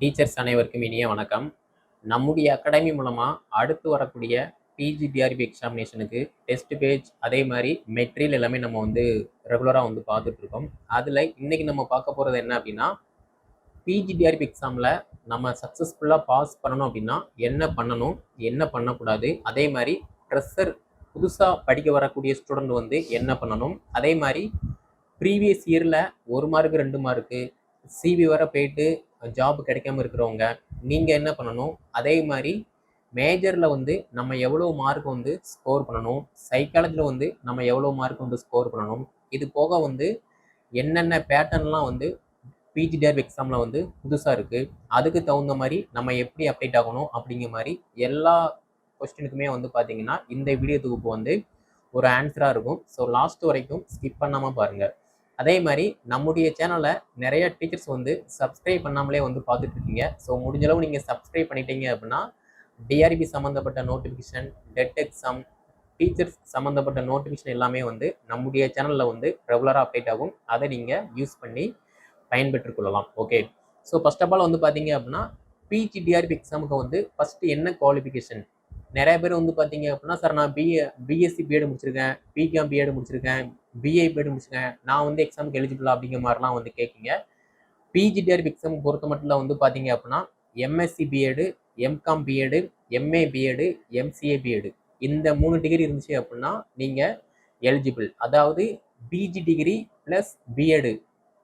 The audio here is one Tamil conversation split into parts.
டீச்சர்ஸ் அனைவருக்கும் இனிய வணக்கம். நம்முடைய அகாடமி மூலமாக அடுத்து வரக்கூடிய பிஜி டிஆர்பி எக்ஸாமினேஷனுக்கு டெஸ்ட் பேஜ் அதே மாதிரி மெட்ரியல் எல்லாமே நம்ம வந்து ரெகுலராக வந்து பார்த்துட்ருக்கோம் அதில் இன்றைக்கி நம்ம பார்க்க போகிறது என்ன அப்படின்னா பிஜி டிஆர்பி எக்ஸாமில் நம்ம சக்ஸஸ்ஃபுல்லாக பாஸ் பண்ணணும் அப்படின்னா என்ன பண்ணணும் என்ன பண்ணக்கூடாது அதே மாதிரி ட்ரெஸ்ஸர் புதுசாக படிக்க வரக்கூடிய ஸ்டூடெண்ட் வந்து என்ன பண்ணணும் அதே மாதிரி ப்ரீவியஸ் இயரில் ஒரு மார்க்கு ரெண்டு மார்க்கு சிவி வர போயிட்டு ஜாப் கிடைக்காம இருக்கிறவங்க நீங்கள் என்ன பண்ணணும்? அதே மாதிரி மேஜரில் வந்து நம்ம எவ்வளோ மார்க் வந்து ஸ்கோர் பண்ணணும்? சைக்காலஜியில் வந்து நம்ம எவ்வளோ மார்க் வந்து ஸ்கோர் பண்ணணும்? இது போக வந்து என்னென்ன பேட்டர்ன்லாம் வந்து பிஜிடிஆர் எக்ஸாமில் வந்து புதுசாக இருக்குது அதுக்கு தகுந்த மாதிரி நம்ம எப்படி அப்டேட் ஆகணும்? அப்படிங்கிற மாதிரி எல்லா கொஸ்டினுக்குமே வந்து பார்த்தீங்கன்னா இந்த வீடியோ தொகுப்பு வந்து ஒரு ஆன்சராக இருக்கும். ஸோ லாஸ்ட் வரைக்கும் ஸ்கிப் பண்ணாமல் பாருங்கள் அதே மாதிரி நம்முடைய சேனலை நிறைய டீச்சர்ஸ் வந்து சப்ஸ்கிரைப் பண்ணாமலே வந்து பார்த்துட்டு இருக்கீங்க ஸோ முடிஞ்சளவு நீங்கள் சப்ஸ்கிரைப் பண்ணிட்டீங்க அப்படின்னா டிஆர்பி சம்மந்தப்பட்ட நோட்டிஃபிகேஷன் டெட் எக்ஸாம் டீச்சர்ஸ் சம்மந்தப்பட்ட நோட்டிஃபிகேஷன் எல்லாமே வந்து நம்முடைய சேனலில் வந்து ரெகுலராக அப்டேட் ஆகும். அதை நீங்கள் யூஸ் பண்ணி பயன்பெற்றுக்கொள்ளலாம். Okay so first of all வந்து பார்த்தீங்க அப்படின்னா பிஜி டிஆர்பி எக்ஸாமுக்கு வந்து ஃபஸ்ட்டு என்ன குவாலிஃபிகேஷன் நிறைய பேர் வந்து பார்த்தீங்க அப்படின்னா சார் நான் பிஏ பிஎஸ்சி பிஎட் முடிச்சிருக்கேன். பிகாம் பிஎட் முடிச்சிருக்கேன். பிஏ பிஎட் முடிச்சிருக்கேன் நான் வந்து எக்ஸாமுக்கு எலிஜிபிளா அப்படிங்கிற மாதிரிலாம் வந்து கேட்குங்க. பிஜிடிஆர்பி எக்ஸாம் பொறுத்த மட்டும் வந்து பார்த்தீங்க அப்படின்னா MSc BEd MCom BEd MA BEd MCA BEd இந்த மூணு டிகிரி இருந்துச்சு அப்படின்னா நீங்கள் எலிஜிபிள் அதாவது பிஜி டிகிரி ப்ளஸ் பிஎடு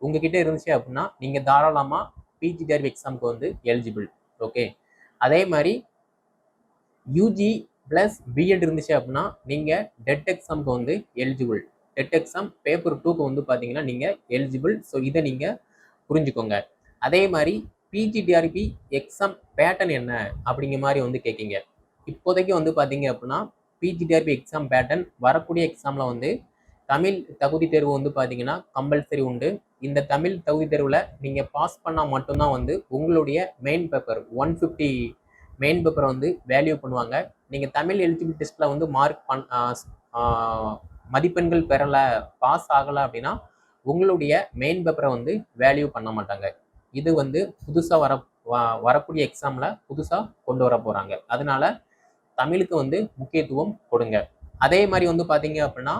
உங்ககிட்ட இருந்துச்சு அப்படின்னா நீங்கள் தாராளமாக பிஜிடிஆர்பி எக்ஸாமுக்கு வந்து எலிஜிபிள் ஓகே அதே மாதிரி யூஜி ப்ளஸ் பிஎட் இருந்துச்சு அப்படின்னா நீங்கள் டெட் எக்ஸாமுக்கு வந்து எலிஜிபிள் டெட் எக்ஸாம் பேப்பர் டூக்கு வந்து பார்த்தீங்கன்னா நீங்கள் எலிஜிபிள் ஸோ இதை நீங்கள் புரிஞ்சுக்கோங்க. அதே மாதிரி பிஜிடிஆர்பி எக்ஸாம் பேட்டர்ன் என்ன அப்படிங்கிற மாதிரி வந்து கேட்கிங்க இப்போதைக்கு வந்து பார்த்தீங்க அப்படின்னா பிஜிடிஆர்பி எக்ஸாம் பேட்டர்ன் வரக்கூடிய எக்ஸாமில் வந்து தமிழ் தகுதி தேர்வு வந்து பார்த்தீங்கன்னா கம்பல்சரி உண்டு. இந்த தமிழ் தகுதி தேர்வில் நீங்கள் பாஸ் பண்ணால் மட்டும்தான் வந்து உங்களுடைய main paper one fifty main பேப்பரை வந்து வேல்யூ பண்ணுவாங்க. நீங்கள் தமிழ் எலிஜிபிள் டெஸ்ட்டில் வந்து மார்க் பண் மதிப்பெண்கள் பெறலை பாஸ் ஆகலை அப்படின்னா உங்களுடைய மெயின் பேப்பரை வந்து வேல்யூ பண்ண மாட்டாங்க. இது வந்து புதுசாக வர வரக்கூடிய எக்ஸாமில் புதுசாக கொண்டு வர போகிறாங்க அதனால தமிழுக்கு வந்து முக்கியத்துவம் கொடுங்க. அதே மாதிரி வந்து பார்த்தீங்க அப்படின்னா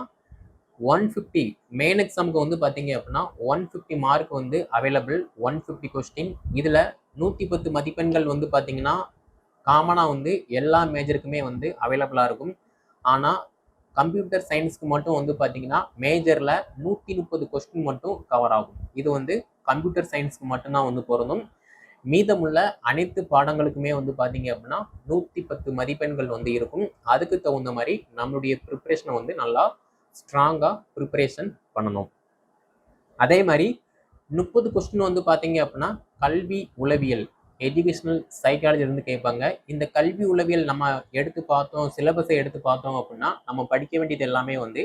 ஒன் ஃபிஃப்டி மெயின் எக்ஸாமுக்கு வந்து பார்த்தீங்க அப்படின்னா ஒன் ஃபிஃப்டி மார்க் வந்து அவைலபிள் ஒன் ஃபிஃப்டி கொஸ்டின் இதில் நூற்றி பத்து மதிப்பெண்கள் வந்து பார்த்தீங்கன்னா காமனாக வந்து எல்லா மேஜருக்குமே வந்து அவைலபிளாக இருக்கும். ஆனால் கம்ப்யூட்டர் சயின்ஸ்க்கு மட்டும் வந்து பார்த்தீங்கன்னா மேஜரில் நூற்றி முப்பது கொஸ்டின் மட்டும் கவர் ஆகும். இது வந்து கம்ப்யூட்டர் சயின்ஸ்க்கு மட்டும்தான் வந்து பொருந்தும். மீதமுள்ள அனைத்து பாடங்களுக்குமே வந்து பார்த்தீங்க அப்படின்னா நூற்றி பத்து மதிப்பெண்கள் வந்து இருக்கும். அதுக்கு தகுந்த மாதிரி நம்மளுடைய ப்ரிப்ரேஷனை வந்து நல்லா ஸ்ட்ராங்காக ப்ரிப்பரேஷன் பண்ணணும். அதே மாதிரி முப்பது கொஸ்டின் வந்து பார்த்தீங்க அப்படின்னா கல்வி உளவியல். எஜுகேஷனல் சைக்காலஜிலேருந்து கேட்பாங்க. இந்த கல்வி உளவியல் நம்ம எடுத்து பார்த்தோம் சிலபஸை எடுத்து பார்த்தோம் அப்படின்னா நம்ம படிக்க வேண்டியது எல்லாமே வந்து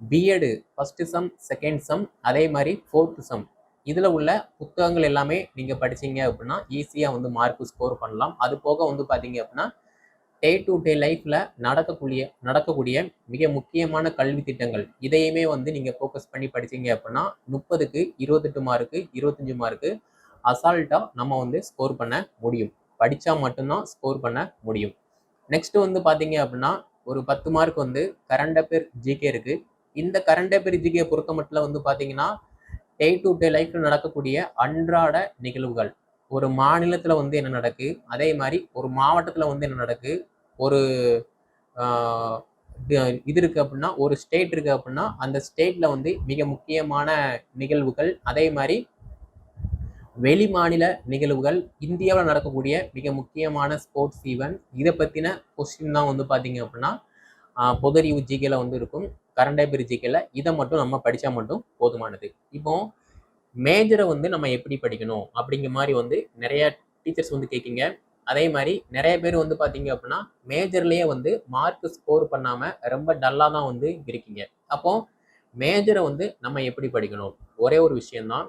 BEd first sem second sem அதே மாதிரி ஃபோர்த்து சம் இதில் உள்ள புத்தகங்கள் எல்லாமே நீங்கள் படிச்சீங்க அப்படின்னா ஈஸியாக வந்து மார்க் ஸ்கோர் பண்ணலாம். அது போக வந்து பார்த்தீங்க அப்படின்னா டே டு டே லைஃப்பில் நடக்கக்கூடிய நடக்கக்கூடிய மிக முக்கியமான கல்வி திட்டங்கள். இதையுமே வந்து நீங்கள் ஃபோக்கஸ் பண்ணி படிச்சீங்க அப்படின்னா முப்பதுக்கு இருபத்தெட்டு மார்க்கு இருபத்தஞ்சு மார்க்கு அசால்ட்டாக நம்ம வந்து ஸ்கோர் பண்ண முடியும். படித்தா மட்டும்தான் ஸ்கோர் பண்ண முடியும். நெக்ஸ்ட்டு வந்து பார்த்தீங்க அப்படின்னா ஒரு பத்து மார்க் வந்து கரண்ட் அஃபேர் ஜிகே இருக்குது இந்த கரண்ட் அஃபேர் ஜிகே பொறுத்த மட்டும் வந்து பார்த்தீங்கன்னா டே டு டே லைஃப்பில் நடக்கக்கூடிய அன்றாட நிகழ்வுகள். ஒரு மாநிலத்தில் வந்து என்ன நடக்கு? அதே மாதிரி ஒரு மாவட்டத்தில் வந்து என்ன நடக்கு? ஒரு இது இருக்குது அப்படின்னா ஒரு ஸ்டேட் இருக்குது அப்படின்னா அந்த ஸ்டேட்டில் வந்து மிக முக்கியமான நிகழ்வுகள் அதே மாதிரி வெளி மாநில நிகழ்வுகள் இந்தியாவில் நடக்கக்கூடிய மிக முக்கியமான ஸ்போர்ட்ஸ் ஈவெண்ட் இதை பற்றின கொஸ்டின் தான் வந்து பார்த்தீங்க அப்படின்னா பொதறிவு ஜிகேல வந்து இருக்கும். கரண்ட் அஃபேர் ஜிகேல இதை மட்டும் நம்ம படித்தா மட்டும் போதுமானது. இப்போ மேஜரை வந்து நம்ம எப்படி படிக்கணும் அப்படிங்கிற மாதிரி வந்து நிறைய டீச்சர்ஸ் வந்து கேட்குங்க அதே மாதிரி நிறைய பேர் வந்து பார்த்தீங்க அப்படின்னா மேஜர்லேயே வந்து மார்க் ஸ்கோர் பண்ணாமல் ரொம்ப டல்லாக தான் வந்து இருக்கீங்க. அப்போது மேஜரை வந்து நம்ம எப்படி படிக்கணும்? ஒரே ஒரு விஷயம்தான்.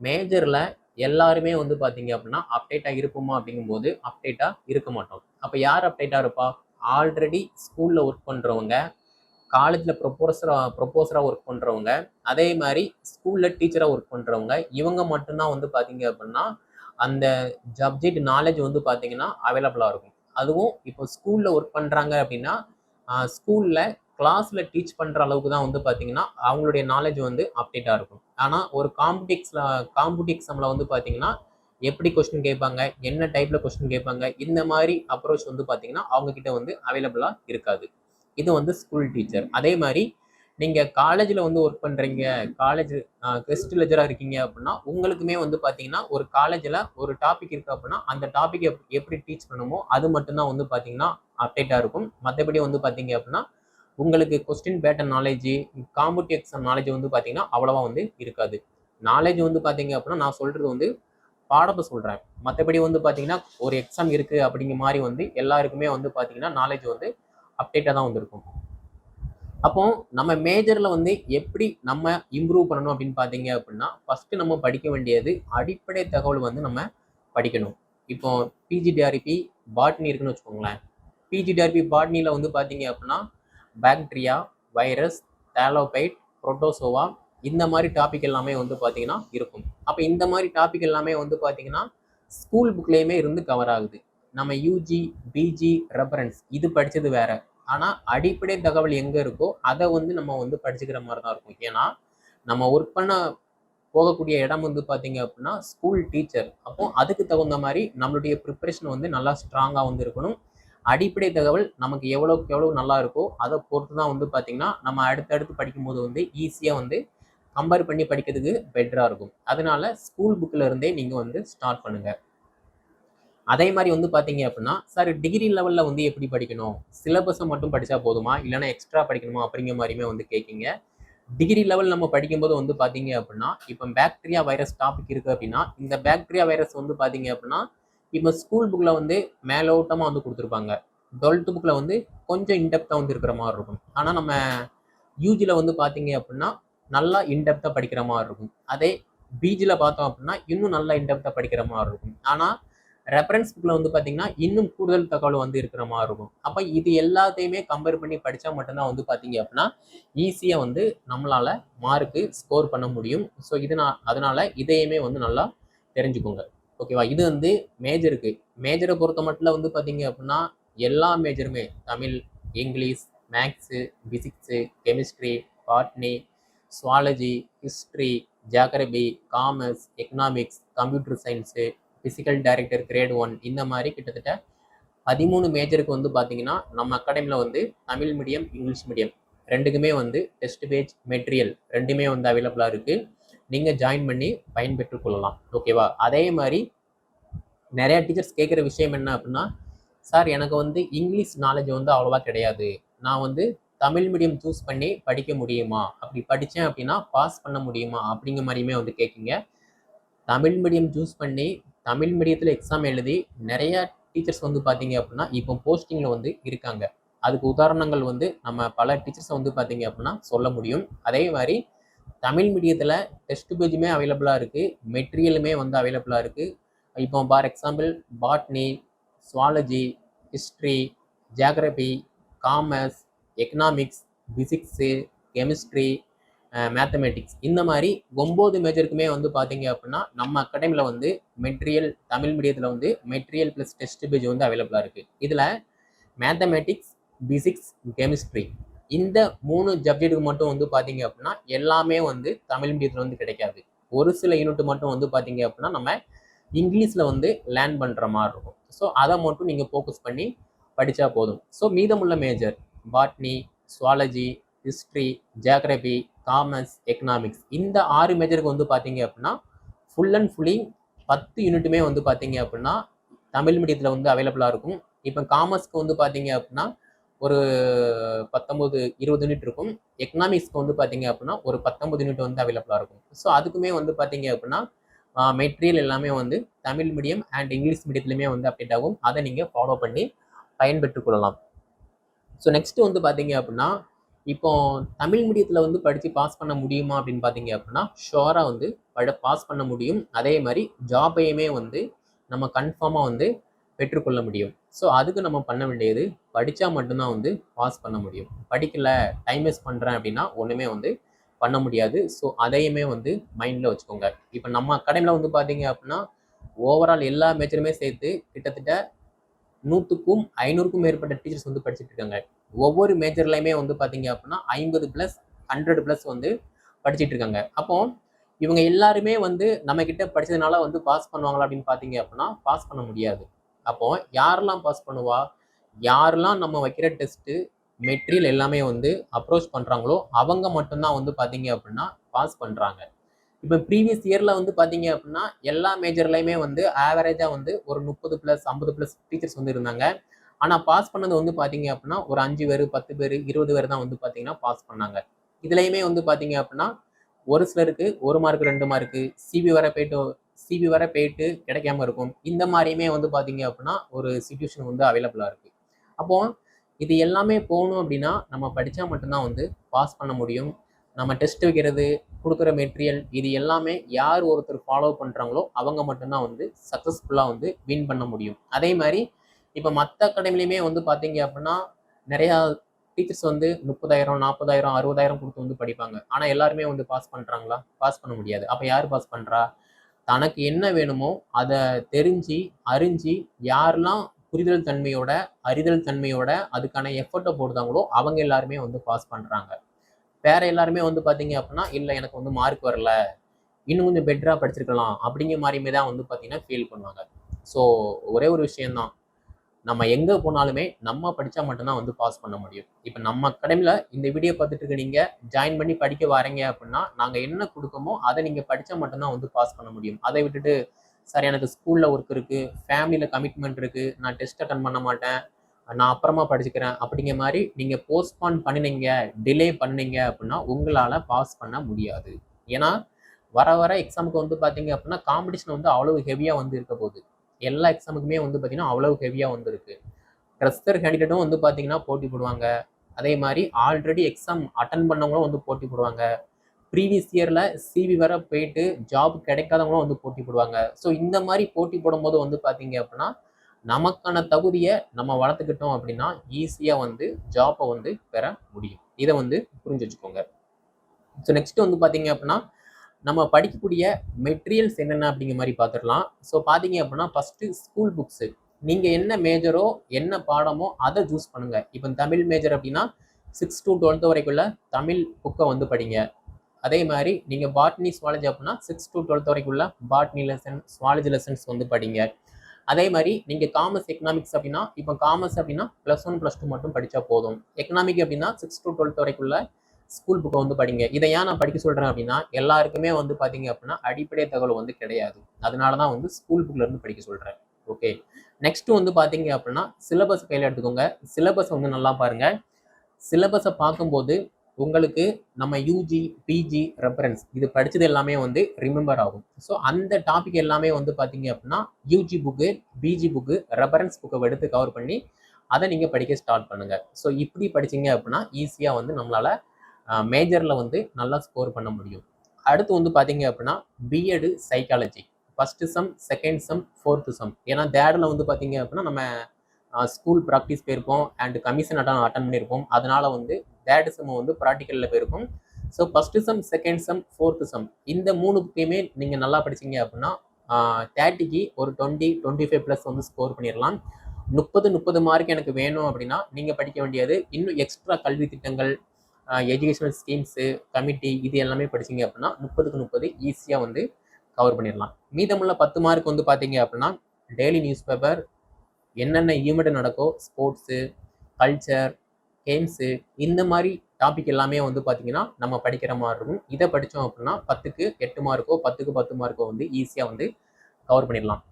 மேஜரில் எல்லாருமே வந்து பார்த்தீங்க அப்படின்னா அப்டேட்டாக இருப்போமா அப்படிங்கும்போது அப்டேட்டாக இருக்க மாட்டோம். அப்போ யார் அப்டேட்டாக இருப்பா? ஆல்ரெடி ஸ்கூலில் ஒர்க் பண்ணுறவங்க காலேஜில் ப்ரொப்போசராக ப்ரொப்போசராக ஒர்க் பண்ணுறவங்க அதே மாதிரி ஸ்கூலில் டீச்சராக ஒர்க் பண்ணுறவங்க இவங்க மட்டும்தான் வந்து பார்த்தீங்க அப்படின்னா அந்த சப்ஜெக்ட் நாலேஜ் வந்து பார்த்தீங்கன்னா அவைலபிளாக இருக்கும். அதுவும் இப்போ ஸ்கூலில் ஒர்க் பண்ணுறாங்க அப்படின்னா ஸ்கூலில் கிளாஸில் டீச் பண்ணுற அளவுக்கு தான் வந்து பார்த்தீங்கன்னா அவங்களுடைய நாலேஜ் வந்து அப்டேட்டாக இருக்கும். ஆனால் ஒரு காம்படிக்ஸில் காம்படி எக்ஸாமில் வந்து பார்த்தீங்கன்னா எப்படி கொஸ்டின் கேட்பாங்க என்ன டைப்பில் கொஸ்டின் கேட்பாங்க இந்த மாதிரி அப்ரோச் வந்து பார்த்தீங்கன்னா அவங்கக்கிட்ட வந்து அவைலபிளாக இருக்காது. இது வந்து ஸ்கூல் டீச்சர் அதே மாதிரி நீங்கள் காலேஜில் வந்து ஒர்க் பண்ணுறீங்க காலேஜ் கெஸ்ட் லெஜராக இருக்கீங்க அப்படின்னா உங்களுக்குமே வந்து பார்த்தீங்கன்னா ஒரு காலேஜில் ஒரு டாபிக் இருக்குது அப்படின்னா அந்த டாபிக் எப்படி டீச் பண்ணணுமோ அது மட்டும்தான் வந்து பார்த்தீங்கன்னா அப்டேட்டாக இருக்கும். மற்றபடி வந்து பார்த்தீங்க அப்படின்னா உங்களுக்கு question pattern knowledge compete exam knowledge வந்து பார்த்தீங்கன்னா அவ்வளோவா வந்து இருக்காது. நாலேஜ் வந்து பார்த்தீங்க அப்படின்னா நான் சொல்கிறது வந்து பாடத்தை சொல்கிறேன் மற்றபடி வந்து பார்த்தீங்கன்னா ஒரு எக்ஸாம் இருக்குது அப்படிங்கிற மாதிரி வந்து எல்லாருக்குமே வந்து பார்த்தீங்கன்னா நாலேஜ் வந்து அப்டேட்டாக தான் வந்திருக்கும். அப்போ நம்ம மேஜரில் வந்து எப்படி நம்ம இம்ப்ரூவ் பண்ணணும் அப்படின்னு பார்த்தீங்க அப்படின்னா ஃபஸ்ட்டு நம்ம படிக்க வேண்டியது அடிப்படை தகவல் வந்து நம்ம படிக்கணும். இப்போ பிஜிடிஆர்பி பாட்னி இருக்குன்னு வச்சுக்கோங்களேன். பிஜிடிஆர்பி பாட்னியில் வந்து பார்த்தீங்க அப்படின்னா பாக்டீரியா வைரஸ் தேலோபைட் புரோட்டோசோவா இந்த மாதிரி டாபிக் எல்லாமே வந்து பார்த்தீங்கன்னா இருக்கும். அப்போ இந்த மாதிரி டாபிக் எல்லாமே வந்து பார்த்தீங்கன்னா ஸ்கூல் புக்லேயுமே இருந்து கவர் ஆகுது. நம்ம யூஜி பிஜி ரெஃபரன்ஸ் இது படித்தது வேற. ஆனால் அடிப்படை தகவல் எங்கே இருக்கோ அதை வந்து நம்ம வந்து படிச்சுக்கிற மாதிரி தான் இருக்கும். ஏன்னா நம்ம ஒர்க் பண்ண போகக்கூடிய இடம் வந்து பார்த்தீங்க அப்படின்னா ஸ்கூல் டீச்சர் அப்போ அதுக்கு தகுந்த மாதிரி நம்மளுடைய ப்ரிப்பரேஷன் வந்து நல்லா ஸ்ட்ராங்காக வந்து இருக்கணும். அடிப்படை தகவல் நமக்கு எவ்வளோக்கு எவ்வளோ நல்லா இருக்கோ அதை பொறுத்து தான் வந்து பார்த்திங்கன்னா நம்ம அடுத்தடுத்து படிக்கும்போது வந்து ஈஸியாக வந்து கம்பேர் பண்ணி படிக்கிறதுக்கு பெட்டராக இருக்கும். அதனால ஸ்கூல் புக்கில் இருந்தே நீங்கள் வந்து ஸ்டார்ட் பண்ணுங்கள் அதே மாதிரி வந்து பார்த்தீங்க அப்படின்னா சார் டிகிரி லெவலில் வந்து எப்படி படிக்கணும்? சிலபஸை மட்டும் படித்தா போதுமா? இல்லைனா எக்ஸ்ட்ரா படிக்கணுமா? அப்படிங்கிற மாதிரியுமே வந்து கேட்குங்க டிகிரி லெவல் நம்ம படிக்கும்போது வந்து பார்த்தீங்க அப்படின்னா இப்போ பேக்டீரியா வைரஸ் டாபிக் இருக்குது அப்படின்னா இந்த பாக்டீரியா வைரஸ் வந்து பார்த்தீங்க அப்படின்னா இப்போ ஸ்கூல் புக்கில் வந்து மேலோட்டமாக வந்து கொடுத்துருப்பாங்க. டுவெல்த்து புக்கில் வந்து கொஞ்சம் இன்டெப்த்தாக வந்து இருக்கிற மாதிரி இருக்கும். ஆனால் நம்ம யூஜியில் வந்து பார்த்தீங்க அப்படின்னா நல்லா இன்டெப்த்தாக படிக்கிற மாதிரி இருக்கும். அதே பிஜியில் பார்த்தோம் அப்படின்னா இன்னும் நல்லா இன்டெப்த்தாக படிக்கிற மாதிரி இருக்கும். ஆனால் ரெஃபரன்ஸ் புக்கில் வந்து பார்த்தீங்கன்னா இன்னும் கூடுதல் தகவல் வந்து இருக்கிற மாதிரி இருக்கும். அப்போ இது எல்லாத்தையுமே கம்பேர் பண்ணி படித்தா மட்டும்தான் வந்து பார்த்தீங்க அப்படின்னா ஈஸியாக வந்து நம்மளால் மார்க்கு ஸ்கோர் பண்ண முடியும். ஸோ இது நான் அதனால் இதையுமே வந்து நல்லா தெரிஞ்சுக்கோங்க. ஓகேவா இது வந்து மேஜருக்கு மேஜரை பொறுத்த மட்டும் வந்து பார்த்தீங்க அப்படின்னா எல்லா மேஜருமே Tamil English maths physics chemistry botany zoology history geography commerce economics computer science physical director grade one இந்த மாதிரி கிட்டத்தட்ட பதிமூணு மேஜருக்கு வந்து பார்த்தீங்கன்னா நம்ம அகாடமியில் வந்து தமிழ் மீடியம் இங்கிலீஷ் மீடியம் ரெண்டுக்குமே வந்து டெஸ்ட் பேஜ் மெட்டீரியல் ரெண்டுமே வந்து அவைலபிளாக இருக்குது நீங்கள் ஜாயின் பண்ணி பயன்பெற்றுக் கொள்ளலாம். ஓகேவா அதே மாதிரி நிறையா டீச்சர்ஸ் கேட்குற விஷயம் என்ன அப்படின்னா சார் எனக்கு வந்து இங்கிலீஷ் நாலேஜ் வந்து அவ்வளோவா கிடையாது. நான் வந்து தமிழ் மீடியம் சூஸ் பண்ணி படிக்க முடியுமா? அப்படி படித்தேன் அப்படின்னா பாஸ் பண்ண முடியுமா? அப்படிங்கிற மாதிரியுமே வந்து கேட்குங்க. தமிழ் மீடியம் சூஸ் பண்ணி தமிழ் மீடியத்தில் எக்ஸாம் எழுதி நிறைய டீச்சர்ஸ் வந்து பார்த்தீங்க அப்படின்னா இப்போ போஸ்டிங்கில் வந்து இருக்காங்க. அதுக்கு உதாரணங்கள் வந்து நம்ம பல டீச்சர்ஸை வந்து பார்த்தீங்க அப்படின்னா சொல்ல முடியும். அதே மாதிரி தமிழ் மீடியத்தில் டெஸ்ட் பேஜுமே அவைலபிளாக இருக்குது மெட்டீரியலுமே வந்து அவைலபிளாக இருக்குது இப்போ for example botany zoology history geography commerce economics physics chemistry mathematics இந்த மாதிரி ஒம்பது மேஜருக்குமே வந்து பார்த்தீங்க அப்படின்னா நம்ம அகாடமியில் வந்து மெட்டீரியல் தமிழ் மீடியத்தில் வந்து மெட்டீரியல் ப்ளஸ் டெஸ்ட் பேஜ் வந்து அவைலபிளாக இருக்குது இதில் மேத்தமெட்டிக்ஸ் பிசிக்ஸ் கெமிஸ்ட்ரி இந்த மூணு சப்ஜெக்ட்டுக்கு மட்டும் வந்து பார்த்தீங்க அப்படின்னா எல்லாமே வந்து தமிழ் மீடியத்தில் வந்து கிடைக்காது. ஒரு சில யூனிட் மட்டும் வந்து பார்த்தீங்க அப்படின்னா நம்ம இங்கிலீஷில் வந்து லேர்ன் பண்ணுற மாதிரி இருக்கும். ஸோ அதை மட்டும் நீங்கள் ஃபோக்கஸ் பண்ணி படித்தா போதும். ஸோ மீதமுள்ள major botany zoology history geography commerce economics இந்த ஆறு மேஜருக்கு வந்து பார்த்தீங்க அப்படின்னா ஃபுல் அண்ட் ஃபுல்லி பத்து யூனிட்டுமே வந்து பார்த்தீங்க அப்படின்னா தமிழ் மீடியத்தில் வந்து அவைலபிளாக இருக்கும். இப்போ காமர்ஸ்க்கு வந்து பார்த்தீங்க அப்படின்னா ஒரு பத்தொம்போது இருபது யூனிட் இருக்கும். எக்கனாமிக்ஸ்க்கு வந்து பார்த்தீங்க அப்படின்னா ஒரு பத்தொம்பது யூனிட் வந்து அவைலபிளாக இருக்கும். ஸோ அதுக்குமே வந்து பார்த்தீங்க அப்படின்னா மெட்டீரியல் எல்லாமே வந்து தமிழ் மீடியம் அண்ட் இங்கிலீஷ் மீடியத்துலையுமே வந்து அப்டேட் ஆகும். அதை நீங்கள் ஃபாலோ பண்ணி பயன்பெற்று கொள்ளலாம். ஸோ நெக்ஸ்ட்டு வந்து பார்த்தீங்க அப்படின்னா இப்போ தமிழ் மீடியத்தில் வந்து படித்து பாஸ் பண்ண முடியுமா அப்படின்னு பார்த்தீங்க அப்படின்னா ஷோராக வந்து பட பாஸ் பண்ண முடியும். அதே மாதிரி ஜாபையுமே வந்து நம்ம கன்ஃபார்மாக வந்து பெற்றுக்கொள்ள முடியும். ஸோ அதுக்கு நம்ம பண்ண வேண்டியது படித்தா மட்டும்தான் வந்து பாஸ் பண்ண முடியும். படிக்கல டைம் வேஸ்ட் பண்ணுறேன் அப்படின்னா ஒன்றுமே வந்து பண்ண முடியாது. ஸோ அதையுமே வந்து மைண்டில் வச்சுக்கோங்க. இப்போ நம்ம அகாடமியில் வந்து பார்த்தீங்க அப்படின்னா ஓவரால் எல்லா மேஜருமே சேர்த்து கிட்டத்தட்ட நூற்றுக்கும் ஐநூறுக்கும் மேற்பட்ட டீச்சர்ஸ் வந்து படிச்சுட்டு இருக்காங்க. ஒவ்வொரு மேஜர்லையுமே வந்து பார்த்தீங்க அப்படின்னா ஐம்பது ப்ளஸ் ஹண்ட்ரட் ப்ளஸ் வந்து படிச்சுட்டு இருக்காங்க. அப்போ இவங்க எல்லாருமே வந்து நம்மக்கிட்ட படித்ததுனால வந்து பாஸ் பண்ணுவாங்களா அப்படின்னு பார்த்தீங்க அப்படின்னா பாஸ் பண்ண முடியாது. அப்போ யாரெல்லாம் பாஸ் பண்ணுவா? யாரெல்லாம் நம்ம வைக்கிற டெஸ்ட்டு மெட்டீரியல் எல்லாமே வந்து அப்ரோச் பண்ணுறாங்களோ அவங்க மட்டும்தான் வந்து பார்த்தீங்க அப்படின்னா பாஸ் பண்ணுறாங்க இப்போ ப்ரீவியஸ் இயரில் வந்து பார்த்தீங்க அப்படின்னா எல்லா மேஜர்லையுமே வந்து ஆவரேஜாக வந்து ஒரு முப்பது ப்ளஸ் ஐம்பது ப்ளஸ் டீச்சர்ஸ் வந்து இருந்தாங்க. ஆனால் பாஸ் பண்ணது வந்து பார்த்தீங்க அப்படின்னா ஒரு அஞ்சு பேர் பத்து பேர் இருபது பேர் தான் வந்து பார்த்தீங்கன்னா பாஸ் பண்ணாங்க. இதுலையுமே வந்து பார்த்தீங்க அப்படின்னா ஒரு சிலருக்கு ஒரு மார்க் ரெண்டு மார்க்கு சிபி வர போயிட்டு சிபி வர போயிட்டு கிடைக்காம இருக்கும். இந்த மாதிரியுமே வந்து பார்த்தீங்க அப்படின்னா ஒரு சுச்சுவேஷன் வந்து அவைலபிளாக இருக்குது அப்போ இது எல்லாமே போகணும் அப்படின்னா நம்ம படித்தா மட்டும்தான் வந்து பாஸ் பண்ண முடியும். நம்ம டெஸ்ட் வைக்கிறது கொடுக்குற மெட்டீரியல் இது எல்லாமே யார் ஒருத்தர் ஃபாலோ பண்ணுறாங்களோ அவங்க மட்டும்தான் வந்து சக்ஸஸ்ஃபுல்லாக வந்து வின் பண்ண முடியும். அதே மாதிரி இப்போ மற்ற அகாடமிலையுமே வந்து பார்த்தீங்க அப்படின்னா நிறையா டீச்சர்ஸ் வந்து முப்பதாயிரம் நாற்பதாயிரம் அறுபதாயிரம் கொடுத்து வந்து படிப்பாங்க. ஆனால் எல்லாருமே வந்து பாஸ் பண்ணுறாங்களா பாஸ் பண்ண முடியாது. அப்போ யார் பாஸ் பண்ணுறா தனக்கு என்ன வேணுமோ அதை தெரிஞ்சு அறிஞ்சு யாரெல்லாம் புரிதல் தன்மையோட அறிதல் தன்மையோட அதுக்கான எஃபர்ட்டை போடுதாங்களோ அவங்க எல்லாருமே வந்து பாஸ் பண்ணுறாங்க வேற எல்லாருமே வந்து பார்த்தீங்க அப்படின்னா இல்லை எனக்கு வந்து மார்க் வரல. இன்னும் கொஞ்சம் பெட்டராக படிச்சிருக்கலாம். அப்படிங்கிற மாதிரியுமே தான் வந்து பார்த்தீங்கன்னா ஃபீல் பண்ணுவாங்க. ஸோ ஒரே ஒரு விஷயம்தான். நம்ம எங்கே போனாலுமே நம்ம படித்தா மட்டும்தான் வந்து பாஸ் பண்ண முடியும். இப்போ நம்ம அகாடமியில் இந்த வீடியோ பார்த்துட்டு இருக்க நீங்கள் ஜாயின் பண்ணி படிக்க வரீங்க அப்படின்னா நாங்கள் என்ன கொடுக்கமோ அதை நீங்கள் படித்தா மட்டும்தான் வந்து பாஸ் பண்ண முடியும். அதை விட்டுட்டு சார் எனக்கு ஸ்கூலில் ஒர்க் இருக்குது ஃபேமிலியில் கமிட்மெண்ட் இருக்குது நான் டெஸ்ட் அட்டன் பண்ண மாட்டேன் நான் அப்புறமா படிச்சுக்கிறேன் அப்படிங்கிற மாதிரி நீங்கள் போஸ்ட்பான் பண்ணினீங்க டிலே பண்ணீங்க அப்படின்னா உங்களால் பாஸ் பண்ண முடியாது. ஏன்னா வர வர எக்ஸாமுக்கு வந்து பார்த்தீங்க அப்படின்னா காம்படிஷன் வந்து அவ்வளவு ஹெவியாக வந்து இருக்க போகுது. எல்லா எக்ஸாமுக்குமே வந்து பார்த்திங்கன்னா அவ்வளவு ஹெவியாக வந்து ட்ரெஸ்டர் கேண்டிடேட்டும் வந்து பார்த்திங்கன்னா போட்டி போடுவாங்க. அதே மாதிரி ஆல்ரெடி எக்ஸாம் அட்டன் பண்ணவங்களும் வந்து போட்டி போடுவாங்க. ப்ரீவியஸ் இயரில் சிவி வர போயிட்டு ஜாப் கிடைக்காதவங்களும் வந்து போட்டி போடுவாங்க. ஸோ இந்த மாதிரி போட்டி போடும்போது வந்து பார்த்தீங்க அப்படின்னா நமக்கான தகுதியை நம்ம வளர்த்துக்கிட்டோம் அப்படின்னா ஈஸியாக வந்து ஜாப்பை வந்து பெற முடியும். இதை வந்து புரிஞ்சு வச்சுக்கோங்க. ஸோ நெக்ஸ்ட் வந்து பார்த்தீங்க அப்படின்னா நம்ம படிக்கக்கூடிய மெட்டீரியல்ஸ் என்னென்ன அப்படிங்கிற மாதிரி பார்த்துடலாம். ஸோ பார்த்தீங்க அப்படின்னா ஃபஸ்ட்டு ஸ்கூல் புக்ஸு நீங்கள் என்ன மேஜரோ என்ன பாடமோ அதை சூஸ் பண்ணுங்கள் இப்போ தமிழ் மேஜர் அப்படின்னா சிக்ஸ் டு டுவெல்த் வரைக்குள்ள தமிழ் புக்கை வந்து படிங்க. அதே மாதிரி நீங்கள் பாட்னி ஸ்வாலஜி அப்படின்னா சிக்ஸ் டு டுவெல்த் வரைக்குள்ள பாட்னி லெசன் ஸ்வாலஜி லெசன்ஸ் வந்து படிங்க. அதே மாதிரி நீங்கள் காமர்ஸ் எக்கனாமிக்ஸ் அப்படின்னா இப்போ காமர்ஸ் அப்படின்னா ப்ளஸ் ஒன் ப்ளஸ் டூ மட்டும் படித்தா போதும். எக்கனாமிக் அப்படின்னா சிக்ஸ் டு டுவெல்த் வரைக்குள்ள ஸ்கூல் புக்கை வந்து படிங்க. இதை ஏன் நான் படிக்க சொல்கிறேன் அப்படின்னா எல்லாருக்குமே வந்து பார்த்தீங்க அப்படின்னா அடிப்படை தகவல் வந்து கிடையாது. அதனால தான் வந்து ஸ்கூல் புக்கிலேருந்து படிக்க சொல்கிறேன் ஓகே நெக்ஸ்ட்டு வந்து பார்த்தீங்க அப்படின்னா சிலபஸ் கையில் எடுத்துக்கோங்க. சிலபஸ் வந்து நல்லா பாருங்கள் சிலபஸை பார்க்கும்போது உங்களுக்கு நம்ம யூஜி பிஜி ரெஃபரன்ஸ் இது படித்தது எல்லாமே வந்து ரிமெம்பர் ஆகும். ஸோ அந்த டாபிக் எல்லாமே வந்து பார்த்தீங்க அப்படின்னா UG book PG book reference புக்கை எடுத்து கவர் பண்ணி அதை நீங்கள் படிக்க ஸ்டார்ட் பண்ணுங்கள் ஸோ இப்படி படிச்சீங்க அப்படின்னா ஈஸியாக வந்து நம்மளால் மேஜரில் வந்து நல்லா ஸ்கோர் பண்ண முடியும். அடுத்து வந்து பார்த்தீங்க அப்படின்னா BEd psychology first sem second sem fourth sem ஏன்னா தேர்டில் வந்து பார்த்தீங்க அப்படின்னா நம்ம ஸ்கூல் ப்ராக்டிஸ் போயிருப்போம் அண்ட் கமிஷன் அட்டன் அட்டன் பண்ணியிருப்போம். அதனால் வந்து தேர்டு செம் வந்து ப்ராக்டிக்கலில் போயிருக்கும். So first sem second sem fourth sem இந்த மூணு நீங்கள் நல்லா படிச்சீங்க அப்படின்னா தேர்ட்டிக்கு ஒரு டுவெண்ட்டி டுவெண்ட்டி ஃபைவ் ப்ளஸ் வந்து ஸ்கோர் பண்ணிடலாம் முப்பது முப்பது மார்க் எனக்கு வேணும் அப்படின்னா நீங்கள் படிக்க வேண்டியது இன்னும் எக்ஸ்ட்ரா கல்வி திட்டங்கள் எஜுகேஷனல் ஸ்கீம்ஸு கமிட்டி இது எல்லாமே படிச்சீங்க அப்படின்னா முப்பதுக்கு முப்பது ஈஸியாக வந்து கவர் பண்ணிடலாம். மீதமுள்ள பத்து மார்க் வந்து பார்த்தீங்க அப்படின்னா டெய்லி நியூஸ் பேப்பர் என்னென்ன ஈவெண்ட் நடக்கோ ஸ்போர்ட்ஸு கல்ச்சர் கேம்ஸு இந்த மாதிரி டாபிக் எல்லாமே வந்து பார்த்தீங்கன்னா நம்ம படிக்கிற மாதிரி இருக்கும். இதை படித்தோம் அப்படின்னா பத்துக்கு எட்டு மார்க்கோ பத்துக்கு பத்து மார்க்கோ வந்து ஈஸியாக வந்து கவர் பண்ணிடலாம்.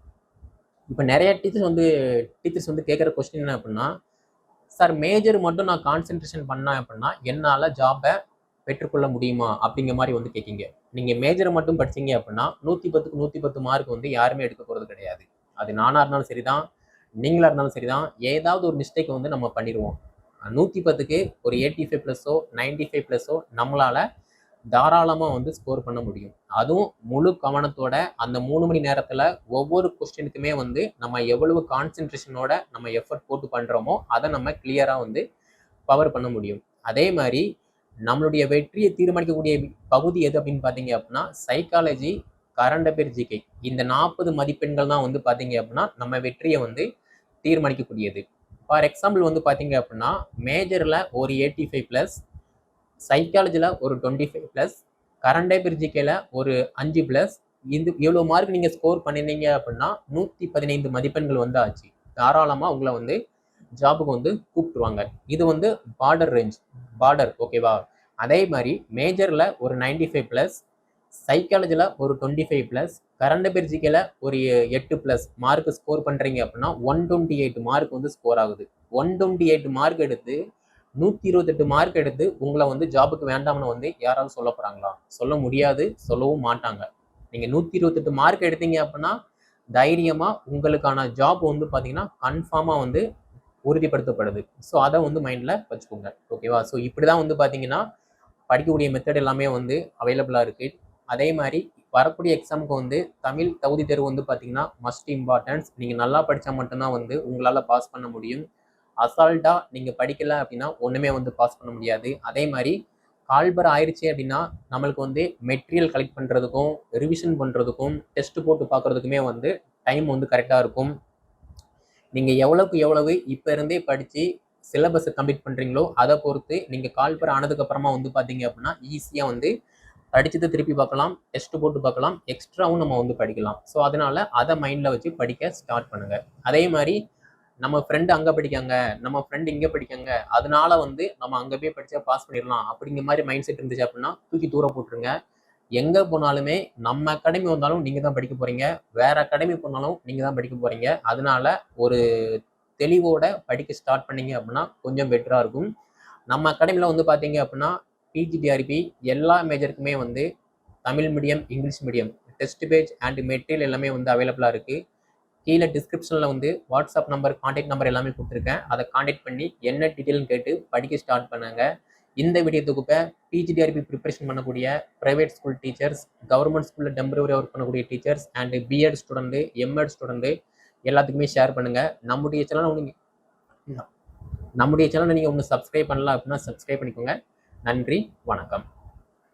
இப்போ நிறைய டீச்சர்ஸ் வந்து டீச்சர்ஸ் வந்து கேட்குற கொஸ்டின் என்ன அப்படின்னா சார் மேஜர் மட்டும் நான் கான்சென்ட்ரேஷன் பண்ணேன் அப்படின்னா என்னால் ஜாப்பை பெற்றுக்கொள்ள முடியுமா? அப்படிங்கிற மாதிரி வந்து கேட்கிங்க நீங்கள் மேஜரை மட்டும் படிச்சீங்க அப்படின்னா நூற்றி பத்துக்கு நூற்றி பத்து மார்க் வந்து யாருமே எடுக்க போகிறது கிடையாது. அது நானாக இருந்தாலும் சரி தான் நீங்களாக இருந்தாலும் சரி தான் ஏதாவது ஒரு மிஸ்டேக் வந்து நம்ம பண்ணிடுவோம். நூற்றி பத்துக்கு ஒரு எயிட்டி ஃபைவ் ப்ளஸ்ஸோ நைன்டி ஃபைவ் ப்ளஸ்ஸோ நம்மளால் தாராளமாக வந்து ஸ்கோர் பண்ண முடியும். அதுவும் முழு கவனத்தோட அந்த மூணு மணி நேரத்தில் ஒவ்வொரு கொஸ்டினுக்குமே வந்து நம்ம எவ்வளவு கான்சென்ட்ரேஷனோட நம்ம எஃபர்ட் போட்டு பண்ணுறோமோ அதை நம்ம கிளியராக வந்து பவர் பண்ண முடியும். அதே மாதிரி நம்மளுடைய வெற்றியை தீர்மானிக்கக்கூடிய பகுதி எது அப்படின்னு பார்த்தீங்க அப்படின்னா சைக்காலஜி கரண்ட் அஃபேர் ஜிகே இந்த நாற்பது மதிப்பெண்கள் தான் வந்து பார்த்தீங்க அப்படின்னா நம்ம வெற்றியை வந்து தீர்மானிக்கக்கூடியது. ஃபார் எக்ஸாம்பிள் வந்து பார்த்தீங்க அப்படின்னா மேஜரில் ஒரு எயிட்டி ஃபைவ் ப்ளஸ் சைக்காலஜியில் ஒரு டுவெண்ட்டி ஃபைவ் ப்ளஸ் கரண்ட் பிரிஜிக்கையில் ஒரு அஞ்சு ப்ளஸ் இது இவ்வளோ மார்க் நீங்கள் ஸ்கோர் பண்ணினீங்க அப்படின்னா நூற்றி பதினைந்து மதிப்பெண்கள் வந்து ஆச்சு. தாராளமாக உங்களை வந்து ஜாபுக்கு வந்து கூப்பிட்டுருவாங்க. இது வந்து பார்டர் ரேஞ்ச் பார்டர் ஓகேவா அதே மாதிரி மேஜரில் ஒரு நைன்டி ஃபைவ் ப்ளஸ் சைக்காலஜியில் ஒரு டுவெண்ட்டி ஃபைவ் ப்ளஸ் கரண்ட் பிரிஜிக்கையில் ஒரு எட்டு ப்ளஸ் மார்க் ஸ்கோர் பண்ணுறீங்க அப்படின்னா ஒன் டுவெண்ட்டி எயிட் மார்க் வந்து ஸ்கோர் ஆகுது. ஒன் டுவெண்ட்டி எயிட் மார்க் எடுத்து நூற்றி இருபத்தெட்டு மார்க் எடுத்து உங்களை வந்து ஜாபுக்கு வேண்டாம்னு வந்து யாராவது சொல்ல போகிறாங்களா சொல்ல முடியாது சொல்லவும் மாட்டாங்க. நீங்கள் நூற்றி இருபத்தெட்டு மார்க் எடுத்தீங்க அப்படின்னா தைரியமாக உங்களுக்கான ஜாப் வந்து பார்த்தீங்கன்னா கன்ஃபார்மாக வந்து உறுதிப்படுத்தப்படுது. ஸோ அதை வந்து மைண்டில் வச்சுக்கோங்க. ஓகேவா ஸோ இப்படி தான் வந்து பார்த்தீங்கன்னா படிக்கக்கூடிய மெத்தட் எல்லாமே வந்து அவைலபிளாக இருக்குது அதே மாதிரி வரக்கூடிய எக்ஸாமுக்கு வந்து தமிழ் தகுதி தேர்வு வந்து பார்த்தீங்கன்னா மஸ்ட் இம்பார்ட்டன்ஸ் நீங்கள் நல்லா படித்தா மட்டும்தான் வந்து உங்களால் பாஸ் பண்ண முடியும். அசால்ட்டாக நீங்கள் படிக்கல அப்படின்னா ஒன்றுமே வந்து பாஸ் பண்ண முடியாது. அதே மாதிரி கால்பர் ஆயிடுச்சு அப்படின்னா நம்மளுக்கு வந்து மெட்டீரியல் கலெக்ட் பண்ணுறதுக்கும் ரிவிஷன் பண்ணுறதுக்கும் டெஸ்ட் போட்டு பார்க்குறதுக்குமே வந்து டைம் வந்து கரெக்டாக இருக்கும். நீங்கள் எவ்வளோக்கு எவ்வளவு இப்போ இருந்தே படித்து சிலபஸை கம்ப்ளீட் பண்ணுறீங்களோ அதை பொறுத்து நீங்கள் கால்பர் ஆனதுக்கப்புறமா வந்து பார்த்தீங்க அப்படின்னா ஈஸியாக வந்து படித்ததை திருப்பி பார்க்கலாம் டெஸ்ட் போட்டு பார்க்கலாம் எக்ஸ்ட்ராவும் நம்ம வந்து படிக்கலாம். ஸோ அதனால் அதை மைண்டில் வச்சு படிக்க ஸ்டார்ட் பண்ணுங்கள் அதே மாதிரி நம்ம ஃப்ரெண்டு அங்கே படிக்காங்க நம்ம ஃப்ரெண்டு இங்கே படிக்காங்க அதனால வந்து நம்ம அங்கே போய் படித்தா பாஸ் பண்ணிடலாம் அப்படிங்கிற மாதிரி மைண்ட் செட் இருந்துச்சு அப்படின்னா தூக்கி தூர போட்டுருங்க. எங்கே போனாலுமே நம்ம அகாடமி வந்தாலும் நீங்கள் தான் படிக்க போகிறீங்க வேற அகாடமி போனாலும் நீங்கள் தான் படிக்க போகிறீங்க அதனால ஒரு தெளிவோட படிக்க ஸ்டார்ட் பண்ணீங்க அப்படின்னா கொஞ்சம் பெட்டராக இருக்கும். நம்ம அகாடமியில் வந்து பார்த்தீங்க அப்படின்னா பிஜிடிஆர்பி எல்லா மேஜருக்குமே வந்து Tamil medium English medium test page and material எல்லாமே வந்து அவைலபிளாக இருக்குது கீழே டிஸ்கிரிப்ஷனில் வந்து வாட்ஸ்அப் நம்பர் காண்டாக்ட் நம்பர் எல்லாமே கொடுத்துருக்கேன். அதை காண்டாக்ட் பண்ணி என்ன டீட்டெயில்னு கேட்டு படிக்க ஸ்டார்ட் பண்ணாங்க. இந்த வீடியோ தொகுப்பை பிஜிடிஆர்பி ப்ரிப்பரேஷன் பண்ணக்கூடிய ப்ரைவேட் ஸ்கூல் டீச்சர்ஸ் கவர்மெண்ட் ஸ்கூலில் டெம்பரவரி ஒர்க் பண்ணக்கூடிய teachers and BEd student MEd student எல்லாத்துக்குமே ஷேர் பண்ணுங்கள் நம்முடைய சேனல் நீங்கள் நம்முடைய சேனலை நீங்கள் ஒன்று சப்ஸ்கிரைப் பண்ணலாம் அப்படின்னா சப்ஸ்கிரைப் பண்ணிக்கோங்க. நன்றி வணக்கம்.